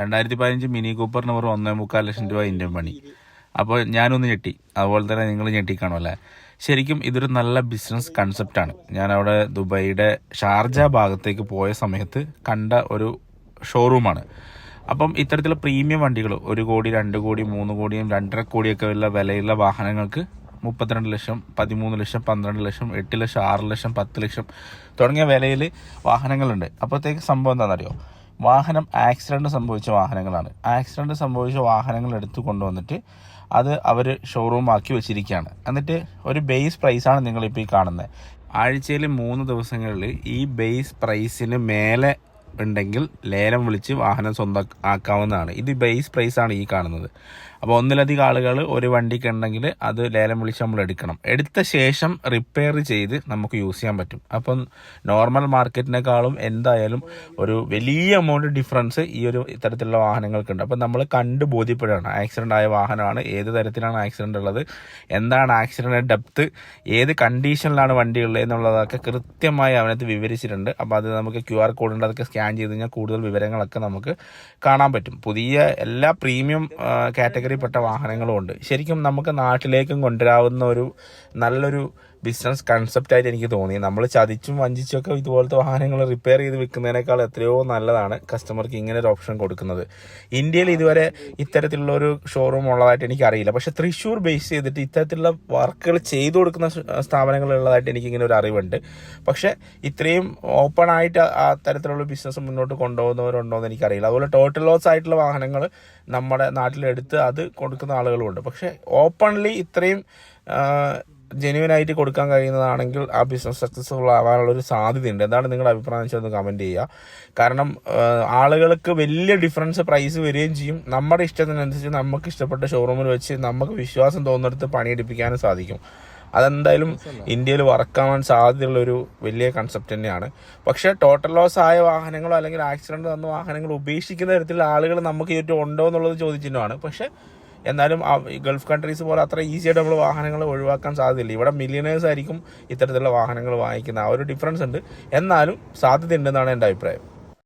രണ്ടായിരത്തി പതിനഞ്ച് മിനി കൂപ്പറിന് വെറും ഒന്നേ മുക്കാൽ ലക്ഷം രൂപ ഇന്ത്യൻ പണി. അപ്പോൾ ഞാനൊന്ന് ഞെട്ടി. അതുപോലെ തന്നെ നിങ്ങൾ ഞെട്ടിക്കാണോ അല്ലേ? ശരിക്കും ഇതൊരു നല്ല ബിസിനസ് കൺസെപ്റ്റാണ് ഞാൻ അവിടെ ദുബൈയുടെ ഷാർജ ഭാഗത്തേക്ക് പോയ സമയത്ത് കണ്ട ഒരു ഷോറൂമാണ് അപ്പം ഇത്തരത്തിലുള്ള പ്രീമിയം വണ്ടികൾ ഒരു കോടി രണ്ട് കോടി മൂന്ന് കോടിയും രണ്ടര കോടിയൊക്കെ ഉള്ള വിലയുള്ള വാഹനങ്ങൾക്ക് മുപ്പത്തിരണ്ട് ലക്ഷം പതിമൂന്ന് ലക്ഷം പന്ത്രണ്ട് ലക്ഷം എട്ട് ലക്ഷം ആറ് ലക്ഷം പത്ത് ലക്ഷം തുടങ്ങിയ വിലയിൽ വാഹനങ്ങളുണ്ട്. അപ്പോഴത്തേക്ക് സംഭവം എന്താണെന്നറിയോ? വാഹനം ആക്സിഡന്റ് സംഭവിച്ച വാഹനങ്ങളാണ്. ആക്സിഡന്റ് സംഭവിച്ച വാഹനങ്ങൾ എടുത്തു കൊണ്ടുവന്നിട്ട് അത് അവർ ഷോറൂം ആക്കി വെച്ചിരിക്കുകയാണ്. എന്നിട്ട് ഒരു ബേസ് പ്രൈസാണ് നിങ്ങളിപ്പോൾ ഈ കാണുന്നത്. ആഴ്ചയിൽ മൂന്ന് ദിവസങ്ങളിൽ ഈ ബേസ് പ്രൈസിന് മേലെ ഉണ്ടെങ്കിൽ ലേലം വിളിച്ച് വാഹനം സ്വന്തം ആക്കാവുന്നതാണ്. ഇത് ബേസ് പ്രൈസ് ആണ് ഈ കാണുന്നത്. അപ്പോൾ ഒന്നിലധികം ആളുകൾ ഒരു വണ്ടിക്ക് ഉണ്ടെങ്കിൽ അത് ലേലം വിളിച്ച് നമ്മൾ എടുക്കണം. എടുത്ത ശേഷം റിപ്പയർ ചെയ്ത് നമുക്ക് യൂസ് ചെയ്യാൻ പറ്റും. അപ്പം നോർമൽ മാർക്കറ്റിനേക്കാളും എന്തായാലും ഒരു വലിയ എമൗണ്ട് ഡിഫറൻസ് ഈ ഒരു ഇത്തരത്തിലുള്ള വാഹനങ്ങൾക്കുണ്ട്. അപ്പം നമ്മൾ കണ്ട് ബോധ്യപ്പെടുകയാണ്. ആക്സിഡന്റ് ആയ വാഹനമാണ് ഏത് തരത്തിലാണ് ആക്സിഡന്റ് ഉള്ളത് എന്താണ് ആക്സിഡന്റ് ഡെപ്ത് ഏത് കണ്ടീഷനിലാണ് വണ്ടി ഉള്ളത് എന്നുള്ളതൊക്കെ കൃത്യമായി അവനകത്ത് വിവരിച്ചിട്ടുണ്ട്. അപ്പോൾ അത് നമുക്ക് ക്യു ആർ കോഡ് ഉണ്ട് അതൊക്കെ സ്കാൻ ചെയ്ത് കഴിഞ്ഞാൽ കൂടുതൽ വിവരങ്ങളൊക്കെ നമുക്ക് കാണാൻ പറ്റും. പുതിയ എല്ലാ പ്രീമിയം കാറ്റഗറിപ്പെട്ട വാഹനങ്ങളും ഉണ്ട്. ശരിക്കും നമുക്ക് നാട്ടിലേക്കും കൊണ്ടുവരാവുന്ന ഒരു നല്ലൊരു ബിസിനസ് കൺസെപ്റ്റായിട്ട് എനിക്ക് തോന്നി. നമ്മൾ ചതിച്ചും വഞ്ചിച്ചൊക്കെ ഇതുപോലത്തെ വാഹനങ്ങൾ റിപ്പയർ ചെയ്ത് വിൽക്കുന്നതിനേക്കാൾ എത്രയോ നല്ലതാണ് കസ്റ്റമർക്ക് ഇങ്ങനെ ഒരു ഓപ്ഷൻ കൊടുക്കുന്നത്. ഇന്ത്യയിൽ ഇതുവരെ ഇത്തരത്തിലുള്ള ഒരു ഷോറൂം ഉള്ളതായിട്ട് എനിക്ക് അറിയില്ല പക്ഷെ തൃശ്ശൂർ ബേസ് ചെയ്തിട്ട് ഇത്തരത്തിലുള്ള വർക്കുകൾ ചെയ്തു കൊടുക്കുന്ന സ്ഥാപനങ്ങൾ ഉള്ളതായിട്ട് എനിക്ക് ഇങ്ങനെ ഒരു അറിവുണ്ട്. പക്ഷെ ഇത്രയും ഓപ്പൺ ആയിട്ട് ആ തരത്തിലുള്ള ബിസിനസ് മുന്നോട്ട് കൊണ്ടുപോകുന്നവരുണ്ടോ എന്ന് എനിക്കറിയില്ല. അതുപോലെ ടോട്ടൽ ലോസ് ആയിട്ടുള്ള വാഹനങ്ങൾ നമ്മുടെ നാട്ടിലെടുത്ത് അത് കൊടുക്കുന്ന ആളുകളുണ്ട്. പക്ഷെ ഓപ്പൺലി ഇത്രയും ജെന്യൂൻ ആയിട്ട് കൊടുക്കാൻ കഴിയുന്നതാണെങ്കിൽ ആ ബിസിനസ് സക്സസ്ഫുൾ ആവാനുള്ള ഒരു സാധ്യതയുണ്ട്. എന്താണ് നിങ്ങളുടെ അഭിപ്രായം? വെച്ചാൽ ഒന്ന് കമന്റ് ചെയ്യുക. കാരണം ആളുകൾക്ക് വലിയ ഡിഫറൻസ് പ്രൈസ് വരികയും ചെയ്യും. നമ്മുടെ ഇഷ്ടത്തിനനുസരിച്ച് നമുക്ക് ഇഷ്ടപ്പെട്ട ഷോറൂമിൽ വെച്ച് നമുക്ക് വിശ്വാസം തോന്നിയെടുത്ത് പണിയെടുപ്പിക്കാനും സാധിക്കും. അതെന്തായാലും ഇന്ത്യയിൽ വർക്കാവാൻ സാധ്യതയുള്ള ഒരു വലിയ കൺസെപ്റ്റ് തന്നെയാണ്. പക്ഷേ ടോട്ടൽ ലോസ് ആയ വാഹനങ്ങളോ അല്ലെങ്കിൽ ആക്സിഡന്റ് വന്ന വാഹനങ്ങൾ ഉപേക്ഷിക്കുന്ന തരത്തിലുള്ള ആളുകൾ നമുക്ക് ചുറ്റും ഉണ്ടോ എന്നുള്ളത് ചോദിച്ചിട്ടുമാണ് പക്ഷേ എന്നാലും ഗൾഫ് കൺട്രീസ് പോലെ അത്ര ഈസിയായിട്ട് നമ്മൾ വാഹനങ്ങൾ ഒഴിവാക്കാൻ സാധ്യതയില്ല. ഇവിടെ മില്യണേഴ്സ് ആയിരിക്കും ഇത്തരത്തിലുള്ള വാഹനങ്ങൾ വാങ്ങിക്കുന്നത്. ആ ഒരു ഡിഫറൻസ് ഉണ്ട്. എന്നാലും സാധ്യതയുണ്ടെന്നാണ് എന്റെ അഭിപ്രായം.